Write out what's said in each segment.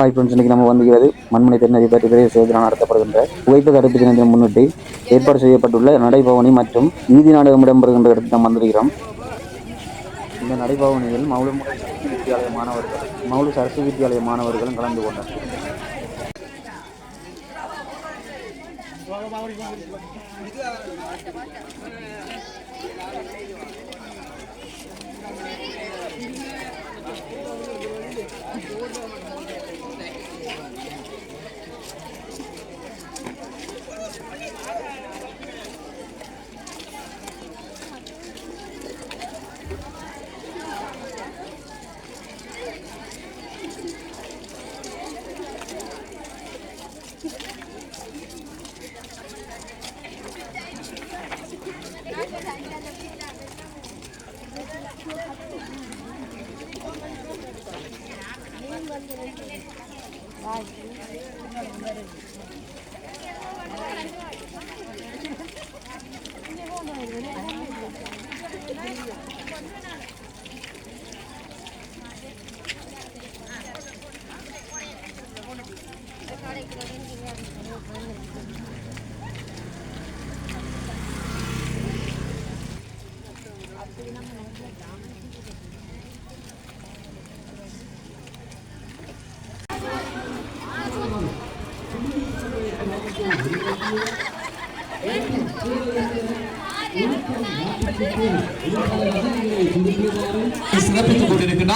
Hi friends இன்றைக்கி நம்ம வந்துகிறது மண்மனை தென்னதி பற்றி பிரதேச நடத்தப்படுகின்ற புகைப்பு தடுப்பு தினத்தை முன்னிட்டு ஏற்பாடு செய்யப்பட்டுள்ள நடைபவனி மற்றும் நீதி நாடகம் இடம்பெறுகின்ற இடத்துக்கு நாம் வந்திருக்கிறோம். இந்த நடைபவனியில் மௌலு சரஸ்வதி வித்தியாலய மாணவர்கள் மௌலு சரஸ்வதி வித்தியாலய மாணவர்களும் கலந்து கொண்டனர். சிறப்பித்துக்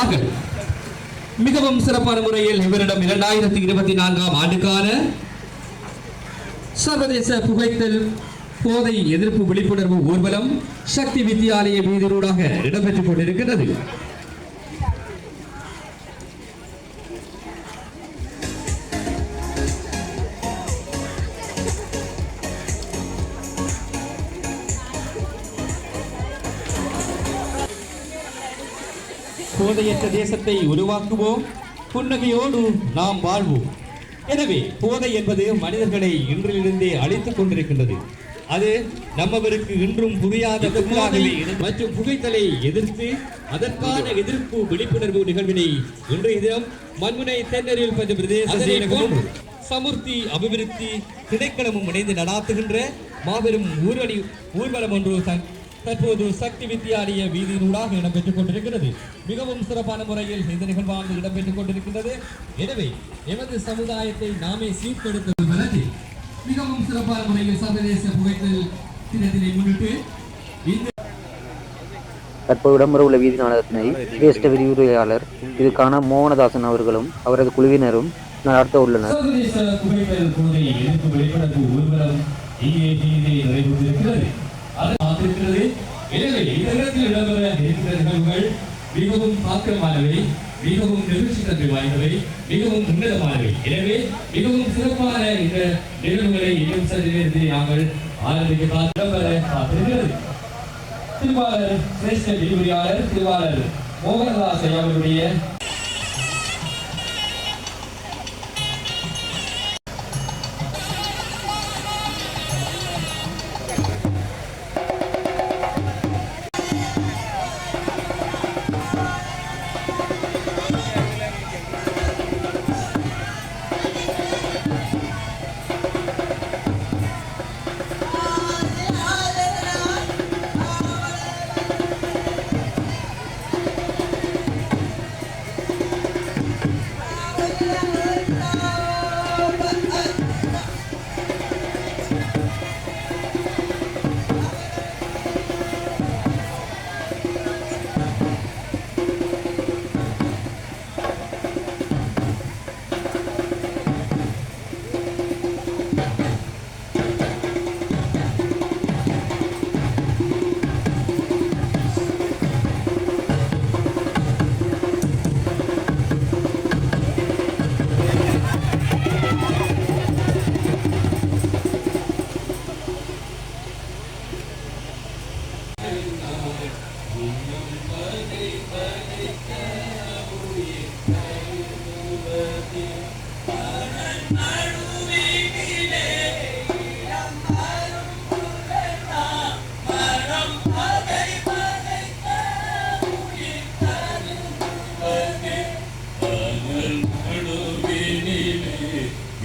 சிறப்பாக மிகவும் சிறப்பான முறையில் இவரிடம் இரண்டாயிரத்தி இருபத்தி நான்காம் ஆண்டுக்கான சர்வதேச புகைத்தல் போதை எதிர்ப்பு விழிப்புணர்வு ஊர்வலம் சக்தி வித்தியாலய வீதியூடாக இடம்பெற்றுக் கொண்டிருக்கிறது. போதையற்ற தேசத்தை உருவாக்குவோம். புன்னகையோடு நாம் வாழ்வோம். எனவே போதை என்பது மனிதர்களை இன்றிலிருந்தே அழித்துக் கொண்டிருக்கின்றது. அது நம்மவருக்கு இன்றும் புரியாத மற்றும் புகைத்தலை எதிர்த்து அதற்கான எதிர்ப்பு விழிப்புணர்வு நிகழ்வினை இன்றைய தினம் மண்முனை தென்னரில் பஞ்ச பிரதேச சமுர்த்தி அபிவிருத்தி திணைக்களமும் இணைந்து நடாத்துகின்ற மாபெரும் ஊர்வலி ஊர்வலம் ஒன்று தற்போது சக்தி வித்தியாலய வீதியினூடாக இடம்பெற்றுக் கொண்டிருக்கிறது. மிகவும் சிறப்பான முறையில் இந்த நிகழ்வானது இடம்பெற்றுக் கொண்டிருக்கின்றது எனவே எமது சமுதாயத்தை நாமே சீர்படுத்தும் வழக்கில் மிகவும் சிறப்பான முறையில் சர்வதேச புகைத்தல் தினத்தினை முன்னிட்டு இந்த தற்போது இடம்பெறவுள்ள வீதி நாடகத்தினை சிரேஷ்ட விரிவுரையாளர் இதுக்கான மோகனதாசன் அவர்களும் அவரது குழுவினரும் நடத்த உள்ளனர். சர்வதேச போதை எதிர்ப்பு விழிப்புணர்வு ஊர்வலம் இங்கே இருக்கிறது எனவே இந்த இடம்பெற இருக்கிற நிகழ்வுகள் மிகவும் தாக்கமானவை மிகவும் நெகிழ்ச்சி தன்மை வாய்ந்தவை மிகவும் உன்னதமானவை. எனவே மிகவும் சிறப்பான இந்த நிகழ்வுகளை இன்னும் சற்று நேரத்தில் நாங்கள் ஆரம்பிக்க காத்து இடம்பெற காத்திருக்கிறது திருவாளர் சிரேஷ்ட விரிவுரையாளர் திருவாளர் மோகனதாஸ் அவர்களுடைய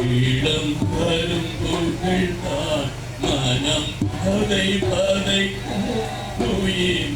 அவருடைய வரும் புகழ் தான் மனம். பதை பதை உயிர்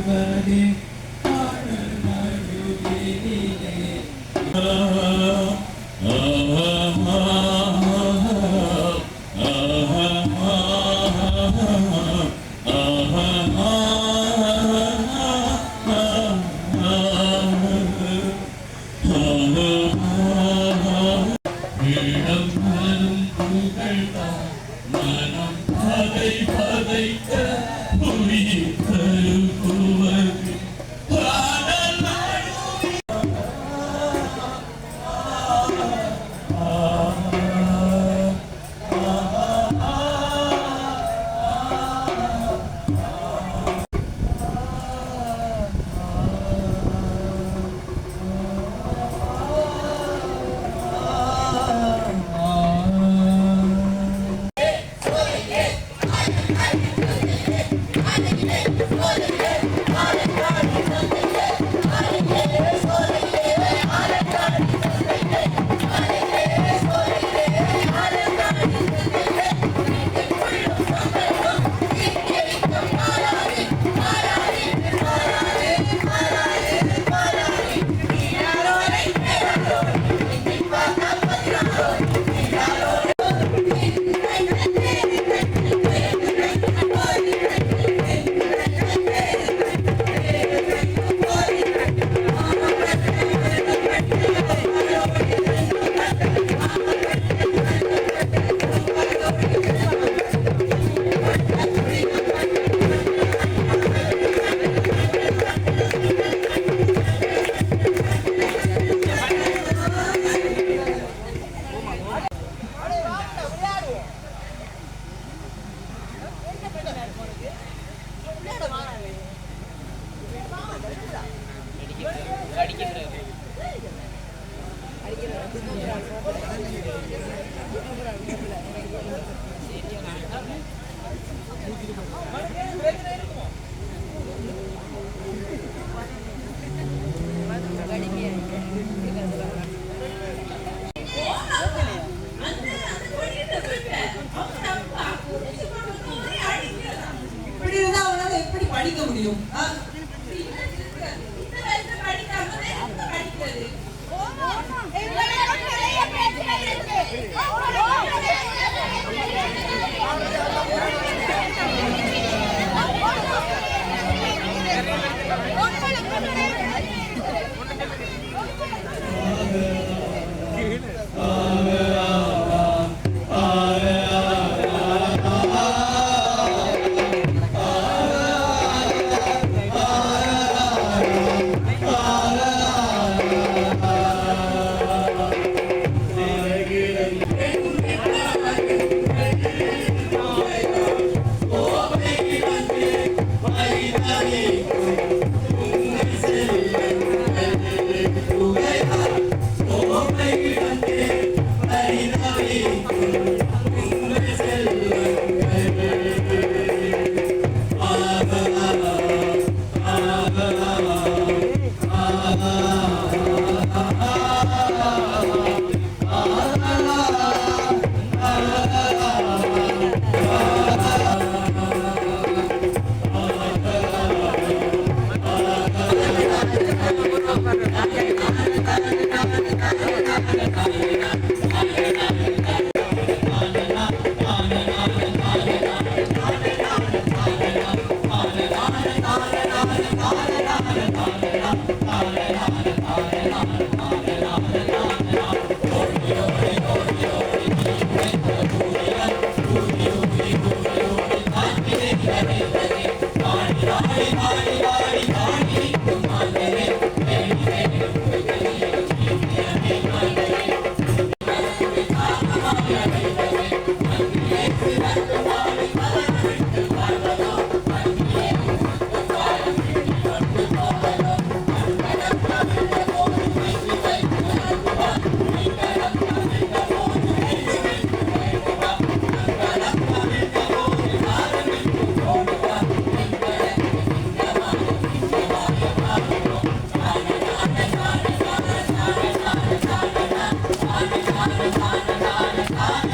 everybody, honor my Houdini. Hare Hare Hare Hare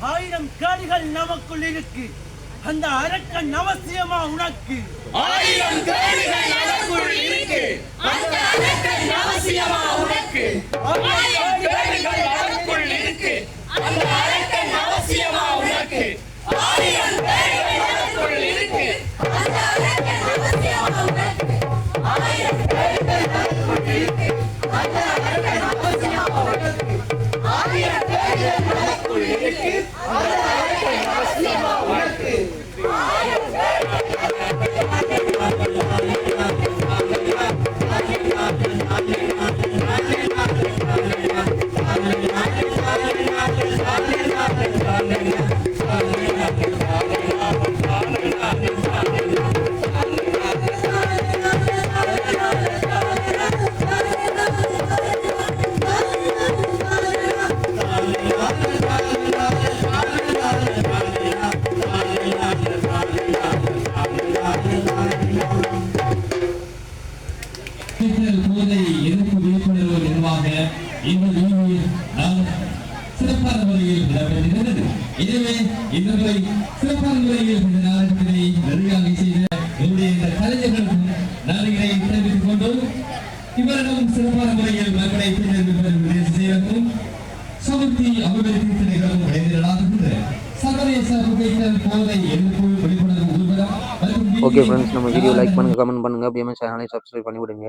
ஆயிரம் கேடுகள் நமக்குள் இருக்கு. அந்த அரக்கன் அவசியமா உனக்கு? ஆயிரம் கேடுகள் நமக்குள் இருக்கு. அந்த அரக்கன் அவசியமா உனக்கு? ஆயிரம் கேடுகள் நமக்குள் இருக்கு. அந்த அரக்கன் அவசியமா உனக்கு? ஆயிரம் இந்த நிகழ்வு நாம் சிறப்பான முறையில் நடைபெறுகிறது எனவே இந்த முறை சிறப்பான முறையில் இந்த நாடகத்தினை நிறைவாக செய்த என்னுடைய இந்த கலைஞர்களுக்கும் நன்றிகளை தெரிவித்துக் சிறப்பான முறையில் மக்களை பின்னர் செய்யவும் அபிவிருத்தி இடைநிலாகின்ற சர்வதேச போதை எதிர்ப்பு விழிப்புணர்வு ஓகே ஃப்ரெண்ட்ஸ் நம்ம வீடியோ லைக் பண்ணுங்கள் கமெண்ட் பண்ணுங்கள் அப்படியே சேனலை சப்ஸ்கிரைப் பண்ணி விடுங்க